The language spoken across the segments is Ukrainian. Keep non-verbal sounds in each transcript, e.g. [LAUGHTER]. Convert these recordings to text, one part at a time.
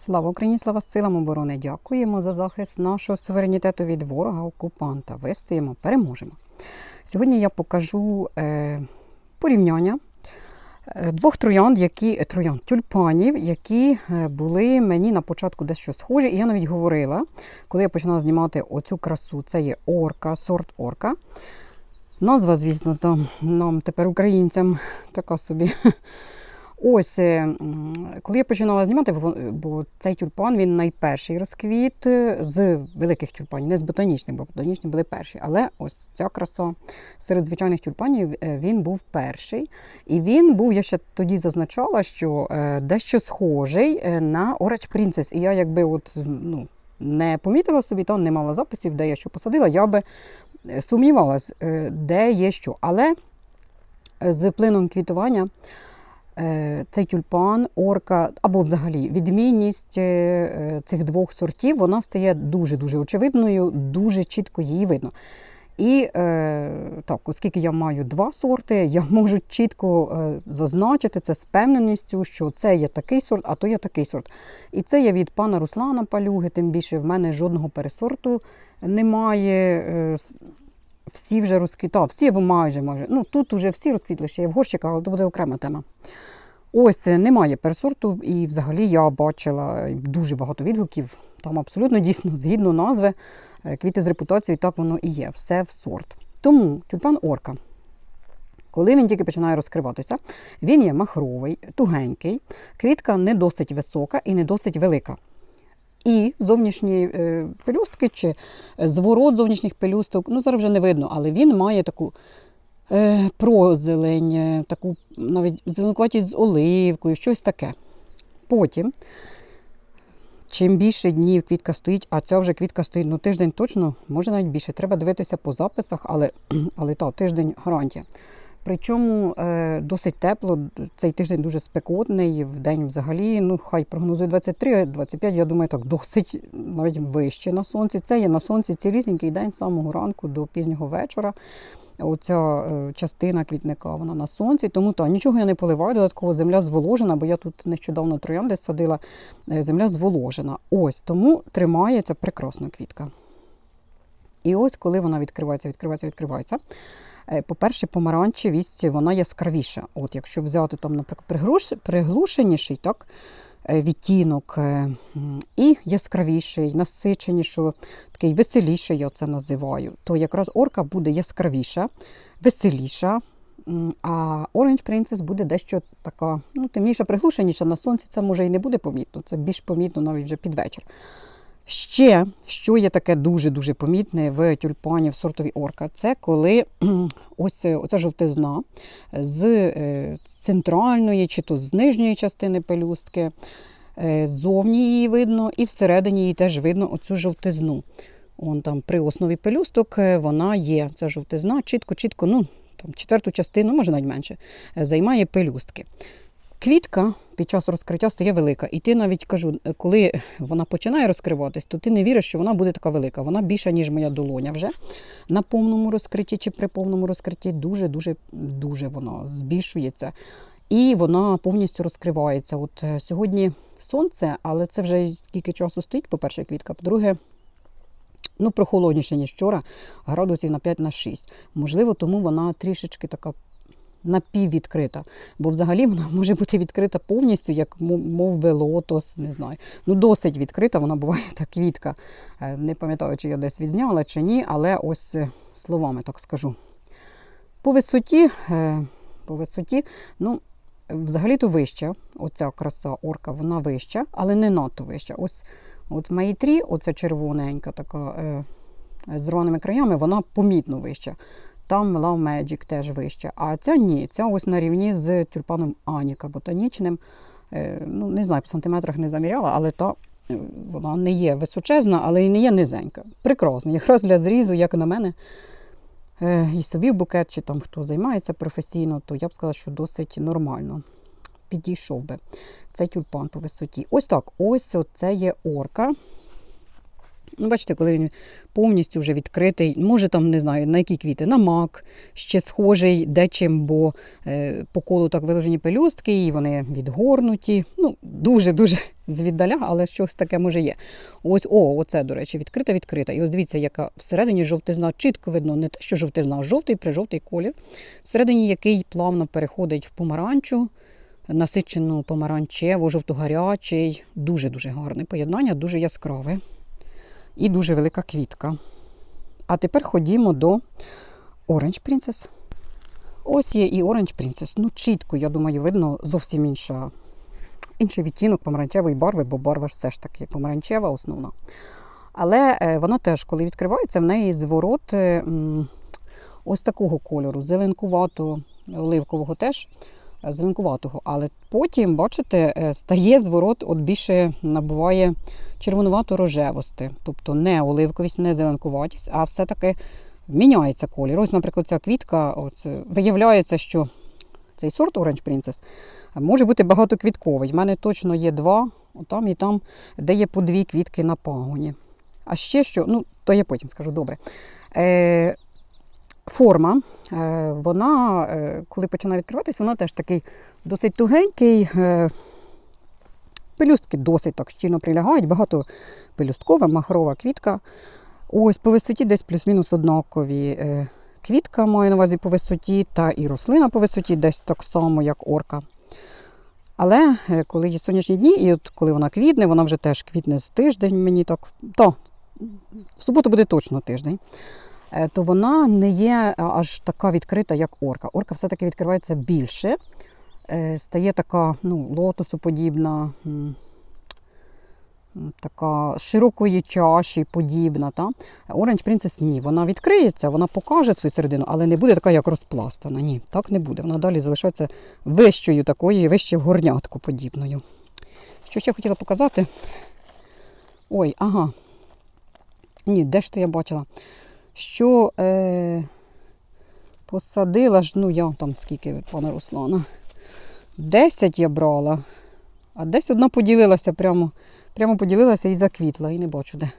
Слава Україні, слава силам оборони! Дякуємо за захист нашого суверенітету від ворога окупанта. Вистоїмо, переможемо. Сьогодні я покажу е, порівняння е, двох троянд, які е, троянд тюльпанів, які е, були мені на початку дещо схожі. І я навіть говорила, коли я починала знімати оцю красу, це є орка, сорт орка. Назва, звісно, там нам тепер українцям така собі. Ось, е, коли я починала знімати, бо- цей тюльпан він найперший розквіт е, з великих тюльпанів, не з ботанічних, бо ботанічні були перші. Але ось ця краса серед звичайних тюльпанів е, він був перший. І він був, я ще тоді зазначала, що дещо схожий на Orange Princess. І я якби от, ну, не помітила собі, то не мала записів, де я що посадила, я би сумнівалась, де є що. Але з плином квітування цей тюльпан, орка або взагалі відмінність е, е, цих двох сортів вона стає дуже-дуже очевидною, дуже чітко її видно. І е, так, оскільки я маю два сорти, я [LAUGHS] можу чітко е, зазначити це з певненістю, що це є такий сорт, а то є такий сорт. І це є від пана Руслана Палюги, тим більше в мене жодного пересорту немає. Е, всі вже розквітав, всі або майже майже. Ну тут вже всі розквітли, ще є в горщиках, але це буде окрема тема. Ось е, немає пересорту, і взагалі я бачила дуже багато відгуків. Там абсолютно дійсно згідно назви е, квіти з репутацією, так воно і є. Все в сорт. Тому тюльпан орка. Коли він тільки починає розкриватися, він є махровий, тугенький, квітка не досить висока і не досить велика. І зовнішні е, пелюстки чи зворот зовнішніх пелюсток, ну зараз вже не видно, але він має таку е, прозелень, е, таку навіть зеленкуватість з оливкою, щось таке. Потім, чим більше днів квітка стоїть, а ця вже квітка стоїть ну, тиждень точно, може навіть більше. Треба дивитися по записах, але, [CLEARS THROAT] але та, тиждень гарантія. Причому е, досить тепло, цей тиждень дуже спекотний, в день взагалі, ну хай прогнозує 23-25, я думаю, так досить навіть вище на сонці. Це є на сонці цілісінький день з самого ранку до пізнього вечора. Оця е, частина квітника вона на сонці, тому так, нічого я не поливаю, додатково земля зволожена, бо я тут нещодавно троянди садила, е, земля зволожена. Ось тому тримається прекрасна квітка. І ось коли вона відкривається, відкривається, відкривається. е, По-перше, помаранчевість вона яскравіша. От якщо взяти там, наприклад, приглушеніший так, е, відтінок е, і яскравіший, насиченіший, такий веселіший, я це називаю, то якраз орка буде яскравіша, веселіша. А Orange Princess буде дещо така, ну, темніша, приглушеніша. На сонці це може і не буде помітно, це більш помітно навіть вже під вечір. Ще, що є таке дуже-дуже помітне в тюльпані в сортові орка, це коли [CLEARS THROAT] ось е, оця жовтизна з е, центральної чи то з нижньої частини пелюстки, е, ззовні її видно, і всередині її теж видно оцю жовтизну. Он там при основі пелюсток вона є. Ця жовтизна, чітко-чітко, ну, там, четверту частину, може навіть менше, займає пелюстки. Квітка під час розкриття стає велика. І ти навіть кажу, коли вона починає розкриватись, то ти не віриш, що вона буде така велика. Вона більша, ніж моя долоня вже на повному розкритті чи при повному розкритті. Дуже, дуже, дуже вона збільшується. І вона повністю розкривається. От е, сьогодні сонце, але це вже скільки часу стоїть, по-перше, квітка. По-друге, ну, прохолодніше, ніж вчора, градусів на 5 на 6. Можливо, тому вона трішечки така напіввідкрита. Бо взагалі вона [LAUGHS] може бути відкрита повністю, як мов би лотос, не знаю. Ну, досить відкрита, вона буває [LAUGHS] та квітка. Е, Не пам'ятаю, чи я десь відзняла, чи ні, але ось е, словами так скажу. По висоті, е, по висоті, ну, взагалі-то вища, оця краса орка, вона вища, але не надто вища. Ось от Мейтрі, оця червоненька така е, з рваними краями, вона помітно вища. Там Love Magic теж вища. А ця ні, ця ось на рівні з тюльпаном Аніка ботанічним. Е, ну, не знаю, по сантиметрах не заміряла, але та е, вона не є височезна, але і не є низенька. Прекрасна. Якраз для зрізу, як на мене, е, і собі в букет, чи там хто займається професійно, то я б сказала, що досить нормально. Підійшов би цей тюльпан по висоті. Ось так, ось це є орка. Ну, бачите, коли він повністю вже відкритий, може там, не знаю, на які квіти, на мак, ще схожий дечим, бо е, по колу так виложені пелюстки, і вони відгорнуті. Ну, дуже-дуже [LAUGHS] звіддаля, але щось таке може є. Ось, о, оце, до речі, відкрита, відкрита. І ось дивіться, яка всередині жовтизна, чітко видно, не те, що жовтизна, а жовтий прижовтий колір. Всередині який плавно переходить в помаранчу, насичену помаранчеву, жовтогарячий. Дуже-дуже гарне поєднання, дуже яскраве і дуже велика квітка. А тепер ходімо до Orange Princess. Ось є і Orange Princess. Ну, чітко, я думаю, видно зовсім інша, інший відтінок помаранчевої барви, бо барва все ж таки помаранчева основна. Але е, вона теж, коли відкривається, в неї зворот е, ось такого кольору, зеленкуватого, оливкового теж, зеленкуватого. Але потім, бачите, е, стає зворот, от більше набуває червонувато-рожевості. Тобто не оливковість, не зеленкуватість, а все-таки міняється колір. Ось, наприклад, ця квітка, от, е, виявляється, що цей сорт Orange Princess може бути багатоквітковий. В мене точно є два, там і там, де є по дві квітки на пагоні. А ще що, ну, то я потім скажу добре. Е, форма, е, вона, е, коли починає відкриватися, вона теж такий досить тугенький. Е, пелюстки досить так щільно прилягають, багато пелюсткова, махрова квітка. Ось по висоті десь плюс-мінус однакові. Квітка маю на увазі по висоті, та і рослина по висоті десь так само, як орка. Але коли є сонячні дні, і от коли вона квітне, вона вже теж квітне з тиждень, мені так. То, в суботу буде точно тиждень. Е, То вона не є аж така відкрита, як орка. Орка все-таки відкривається більше, е, стає така ну, лотосоподібна, така широкої чаші подібна. Та? Orange Princess ні, вона відкриється, вона покаже свою середину, але не буде така, як розпластана. Ні, так не буде. Вона далі залишається вищою такою, вище в горнятку подібною. Що ще хотіла показати? Ой, ага. Ні, де ж то я бачила? Що е, посадила ж, ну я там скільки пана Руслана. 10 я брала, а десь одна поділилася прямо, прямо поділилася і заквітла, і не бачу де.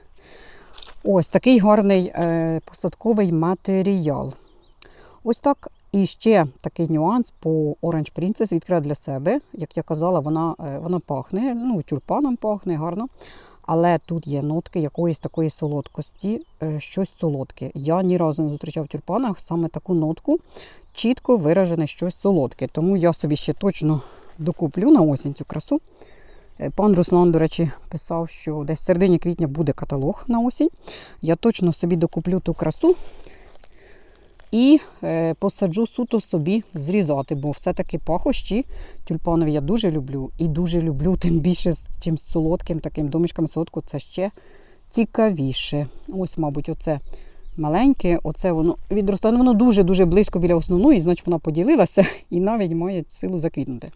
Ось такий гарний е, посадковий матеріал. Ось так. І ще такий нюанс по Orange Princess відкрила для себе. Як я казала, вона, е, вона пахне, ну, тюльпаном пахне гарно. Але тут є нотки якоїсь такої солодкості, е, щось солодке. Я ні разу не зустрічав в тюльпанах саме таку нотку, чітко виражене щось солодке. Тому я собі ще точно докуплю на осінь цю красу. Е, Пан Руслан, до речі, писав, що десь в середині квітня буде каталог на осінь. Я точно собі докуплю ту красу і е, посаджу суто собі зрізати, бо все-таки пахощі тюльпанові я дуже люблю. І дуже люблю, тим більше з чим солодким, таким домішками солодку, це ще цікавіше. Ось, мабуть, оце маленьке, оце воно відростає. Воно дуже-дуже близько біля основної, значить вона поділилася і навіть має силу заквітнути.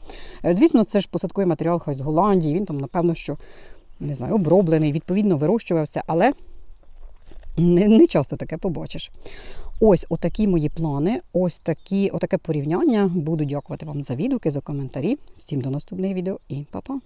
Е, Звісно, це ж посадковий матеріал хай з Голландії, він там, напевно, що не знаю, оброблений, відповідно, вирощувався, але не, не часто таке побачиш. Ось отакі мої плани, ось такі, отаке порівняння. Буду дякувати вам за відгуки, за коментарі. Всім до наступних відео і па-па!